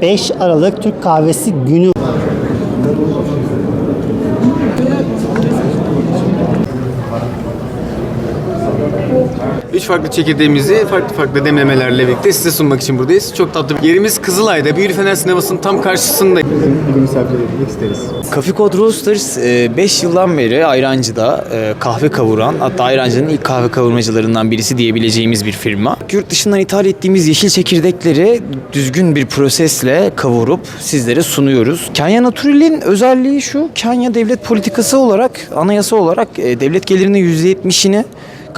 5 Aralık Türk Kahvesi Günü Üç farklı çekirdeğimizi farklı farklı demlemelerle birlikte size sunmak için buradayız. Çok tatlı. Yerimiz Kızılay'da. Büyülü Fener Sineması'nın tam karşısında. Coffee Code Roasters 5 yıldan beri Ayrancı'da e, kahve kavuran hatta Ayrancı'nın ilk kahve kavurmacılarından birisi diyebileceğimiz bir firma. Yurt dışından ithal ettiğimiz yeşil çekirdekleri düzgün bir prosesle kavurup sizlere sunuyoruz. Kenya Natural'in özelliği şu, Kenya devlet politikası olarak, anayasa olarak e, devlet gelirinin %70'ini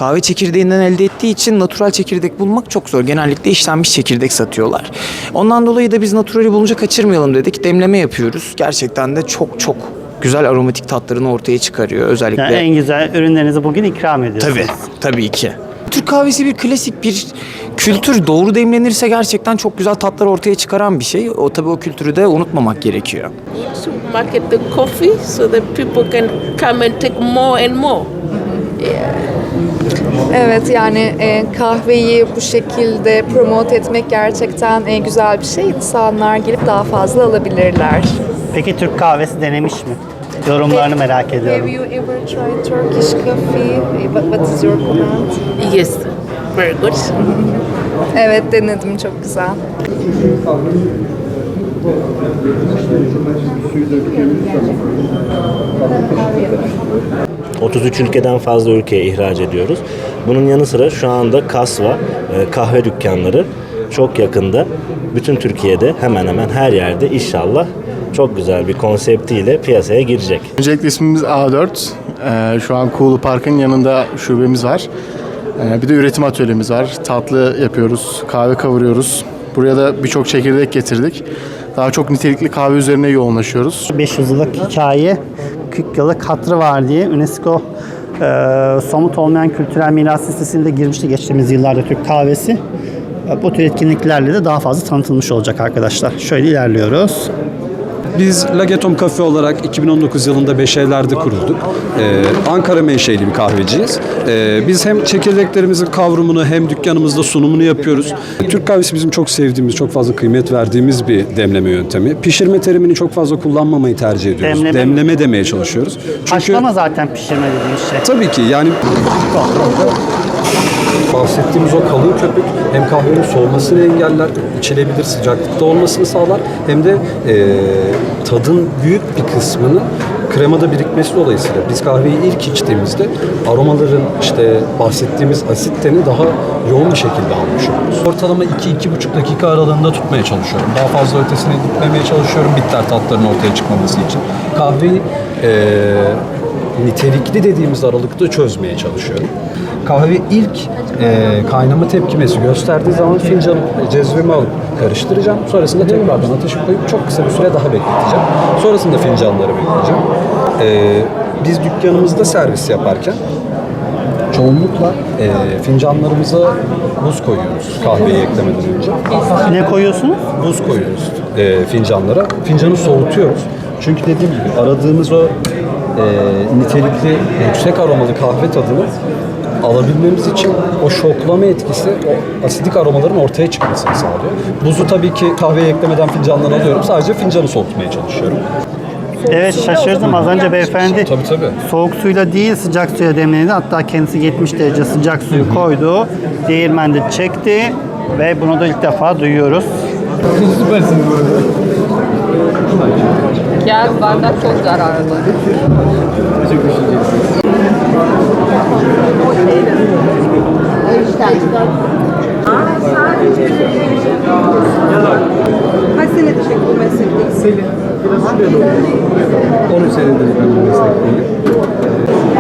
kahve çekirdeğinden elde ettiği için natural çekirdek bulmak çok zor. Genellikle işlenmiş çekirdek satıyorlar. Ondan dolayı da biz naturali bulunca kaçırmayalım dedik. Demleme yapıyoruz. Gerçekten de çok çok güzel aromatik tatlarını ortaya çıkarıyor. Özellikle yani en güzel ürünlerinizi bugün ikram ediyorsunuz. Tabii, tabii ki. Türk kahvesi bir klasik bir kültür. Doğru demlenirse gerçekten çok güzel tatlar ortaya çıkaran bir şey. O tabii o kültürü de unutmamak gerekiyor. to market the coffee so that people can come and take more and more. Evet yani e, kahveyi bu şekilde promote etmek gerçekten e, güzel bir şey. İnsanlar gelip daha fazla alabilirler. Peki Türk kahvesi denemiş mi? Yorumlarını merak ediyorum. Have you ever tried Turkish coffee? What, what is your comment? Yes, very good. Evet denedim çok güzel. 33 ülkeden fazla ülkeye ihraç ediyoruz. Bunun yanı sıra şu anda kasva, e, kahve dükkanları çok yakında bütün Türkiye'de hemen hemen her yerde inşallah çok güzel bir konseptiyle piyasaya girecek. Öncelikle ismimiz A4. Ee, şu an Kuğulu Park'ın yanında şubemiz var. Ee, bir de üretim atölyemiz var. Tatlı yapıyoruz, kahve kavuruyoruz. Buraya da birçok çekirdek getirdik. Daha çok nitelikli kahve üzerine yoğunlaşıyoruz. 500 yıllık hikaye, 40 yıllık hatırı var diye UNESCO e, somut olmayan kültürel miras listesine de girmişti geçtiğimiz yıllarda Türk kahvesi. E, bu tür etkinliklerle de daha fazla tanıtılmış olacak arkadaşlar. Şöyle ilerliyoruz. Biz Lagetom Cafe olarak 2019 yılında Beşevler'de kurulduk. Ee, Ankara menşeli bir kahveciyiz. Ee, biz hem çekirdeklerimizin kavrumunu hem dükkanımızda sunumunu yapıyoruz. Türk kahvesi bizim çok sevdiğimiz, çok fazla kıymet verdiğimiz bir demleme yöntemi. Pişirme terimini çok fazla kullanmamayı tercih ediyoruz. Demleme. Demleme, demeye çalışıyoruz. Çünkü Haşlama zaten pişirme dediğimiz şey. tabii ki yani bahsettiğimiz o kalın köpük hem kahvenin soğumasını engeller, içilebilir sıcaklıkta olmasını sağlar hem de e, tadın büyük bir kısmını kremada birikmesi dolayısıyla biz kahveyi ilk içtiğimizde aromaların işte bahsettiğimiz asitlerini daha yoğun bir şekilde almış oluyoruz. Ortalama 2-2,5 dakika aralığında tutmaya çalışıyorum. Daha fazla ötesine gitmemeye çalışıyorum bitter tatların ortaya çıkmaması için. Kahveyi e, nitelikli dediğimiz aralıkta çözmeye çalışıyorum. Kahve ilk e, kaynama tepkimesi gösterdiği zaman fincanı cezvemi alıp karıştıracağım. Sonrasında tekrardan ateşe koyup çok kısa bir süre daha bekleteceğim. Sonrasında fincanları bekleyeceğim. E, biz dükkanımızda servis yaparken çoğunlukla e, fincanlarımıza buz koyuyoruz kahveyi eklemeden önce. Ne koyuyorsunuz? Buz koyuyoruz e, fincanlara. Fincanı soğutuyoruz. Çünkü dediğim gibi aradığımız o e, nitelikli, yüksek aromalı kahve tadını alabilmemiz için o şoklama etkisi o asidik aromaların ortaya çıkmasını sağlıyor. Buzu tabii ki kahveye eklemeden fincandan alıyorum. Sadece fincanı soğutmaya çalışıyorum. Evet şaşırdım. Az önce beyefendi Tabii tabii. soğuk suyla değil sıcak suya demledi. Hatta kendisi 70 derece sıcak suyu koydu. Değirmende çekti ve bunu da ilk defa duyuyoruz. Ya bardak çok zararlı. Kaç senedir bu meslekteyiz? 13 senedir ben bu meslekteyim.